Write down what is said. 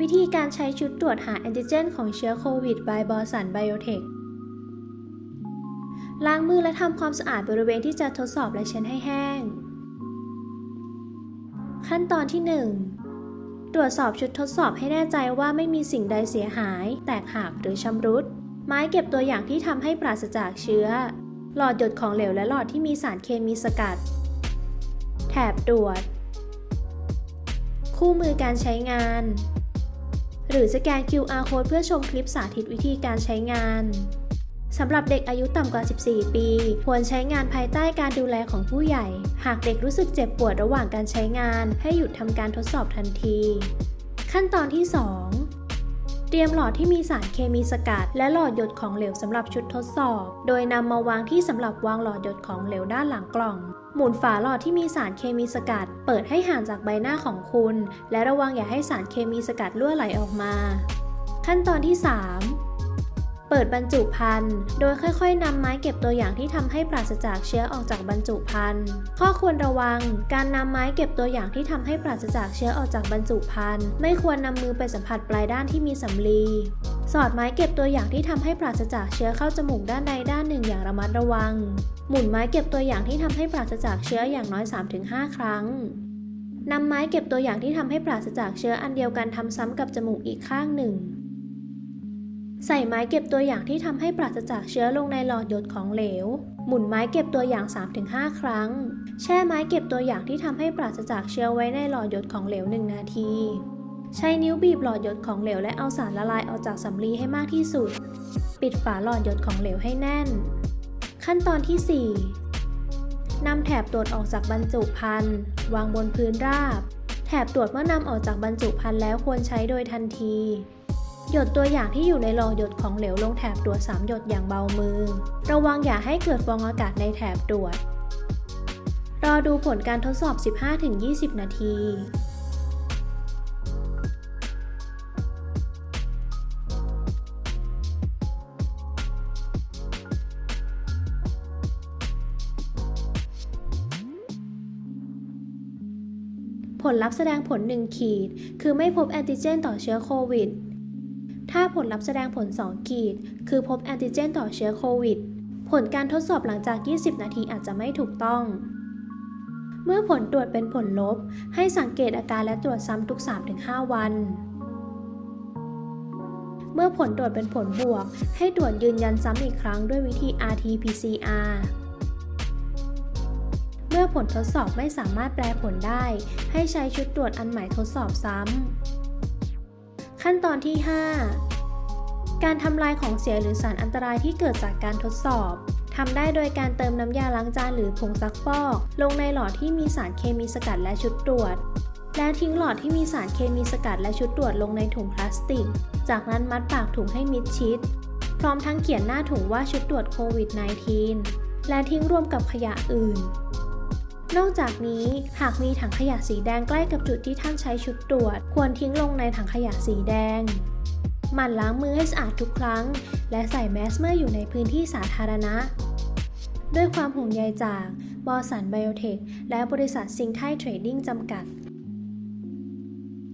วิธีการใช้ชุดตรวจหาแอนติเจนของเชื้อโควิด by บอสันไบโอเทคล้างมือและทำความสะอาดบริเวณที่จะทดสอบและเช็ดให้แห้ง ขั้นตอนที่ 1 ตรวจสอบชุดทดสอบให้แน่ใจว่าไม่มีสิ่งใดเสียหาย แตกหักหรือชำรุด ไม้เก็บตัวอย่างที่ทำให้ปราศจากเชื้อ หลอดหยดของเหลวและหลอดที่มีสารเคมีสกัด แถบตรวจ คู่มือการใช้งาน หรือสแกน QR code เพื่อชมคลิปสาธิตวิธีการใช้งานสำหรับเด็กอายุต่ำกว่า 14 ปี ควรใช้งานภายใต้การดูแลของผู้ใหญ่ หากเด็กรู้สึกเจ็บปวดระหว่างการใช้งาน ให้หยุดทำการทดสอบทันที ขั้นตอนที่ 2 เตรียมหลอดที่มีสารเคมีสกัด และหลอดหยดของเหลวสำหรับชุดทดสอบ โดยนำมาวางที่สำหรับวางหลอดหยดของเหลวด้านหลังกล่องหมุนฝาหลอดที่มีสารเคมีสกัด เปิดให้ห่างจากใบหน้าของคุณ และระวังอย่าให้สารเคมีสกัดรั่วไหลออกมา ขั้นตอนที่ 3 เปิดบรรจุภัณฑ์ โดยค่อยๆนำไม้เก็บตัวอย่างที่ทำให้ปราศจากเชื้อออกจากบรรจุภัณฑ์ ข้อควรระวัง การนำไม้เก็บตัวอย่างที่ทำให้ปราศจากเชื้อออกจากบรรจุภัณฑ์ ไม่ควรนำมือไปสัมผัสปลายด้านที่มีสำลี สอดไม้เก็บตัวอย่างที่ทำให้ปราศจากเชื้อเข้าจมูกด้านใดด้านหนึ่งอย่างระมัดระวัง หมุนไม้เก็บตัวอย่างที่ทำให้ปราศจากเชื้ออย่างน้อย 3-5 ครั้งนำไม้เก็บตัวอย่างที่ทำให้ปราศจากเชื้ออันเดียวกันทำซ้ำกับจมูกอีกข้างหนึ่ง ใส่ไม้เก็บตัวอย่างที่ทำให้ปราศจากเชื้อลงในหลอดหยดของเหลว หมุนไม้เก็บตัวอย่าง 3-5 ครั้ง แช่ไม้เก็บตัวอย่างที่ทำให้ปราศจากเชื้อไว้ในหลอดหยดของเหลว 1 นาที ใช้นิ้วบีบหลอดหยดของเหลวและเอาสารละลายออกจากสำลีให้มากที่สุด ปิดฝาหลอดหยดของเหลวให้แน่น ขั้นตอนที่ 4นำแถบตรวจออกจากบรรจุภัณฑ์วางบนพื้นราบ แถบตรวจเมื่อนำออกจากบรรจุภัณฑ์แล้วควรใช้โดยทันที หยดตัวอย่างที่อยู่ในหลอดหยดของเหลวลงแถบตรวจ3หยดอย่างเบามือ ระวังอย่าให้เกิดฟองอากาศในแถบตรวจ รอดูผลการทดสอบ 15-20 นาทีผลลัพธ์แสดงผล 1 ขีด คือไม่พบแอนติเจนต่อเชื้อโควิด ถ้าผลลัพธ์แสดงผล 2 ขีด คือพบแอนติเจนต่อเชื้อโควิด ผลการทดสอบหลังจาก 20 นาทีอาจจะไม่ถูกต้อง เมื่อผลตรวจเป็นผลลบ ให้สังเกตอาการและตรวจซ้ำทุก 3-5 วัน เมื่อผลตรวจเป็นผลบวก ให้ตรวจยืนยันซ้ำอีกครั้งด้วยวิธี RT-PCR เมื่อผลทดสอบไม่สามารถแปลผลได้ ให้ใช้ชุดตรวจอันใหม่ทดสอบซ้ำ ขั้นตอนที่ 5 การทำลายของเสียหรือสารอันตรายที่เกิดจากการทดสอบทำได้โดยการเติมน้ำยาล้างจานหรือผงซักฟอก ลงในหลอดที่มีสารเคมีสกัดและชุดตรวจ และทิ้งหลอดที่มีสารเคมีสกัดและชุดตรวจลงในถุงพลาสติก จากนั้นมัดปากถุงให้มิดชิด พร้อมทั้งเขียนหน้าถุงว่าชุดตรวจโควิด -19 และทิ้งรวมกับขยะอื่น นอกจากนี้หากมีถังขยะสีแดงใกล้กับจุดที่ท่านใช้ชุดตรวจ ควรทิ้งลงในถังขยะสีแดงหมั่นล้างมือให้สะอาดทุกครั้ง และใส่แมสเมื่ออยู่ในพื้นที่สาธารณะ ด้วยความห่วงใยจาก บอสันไบโอเทค และบริษัทซิงไทเทรดดิ้งจำกัด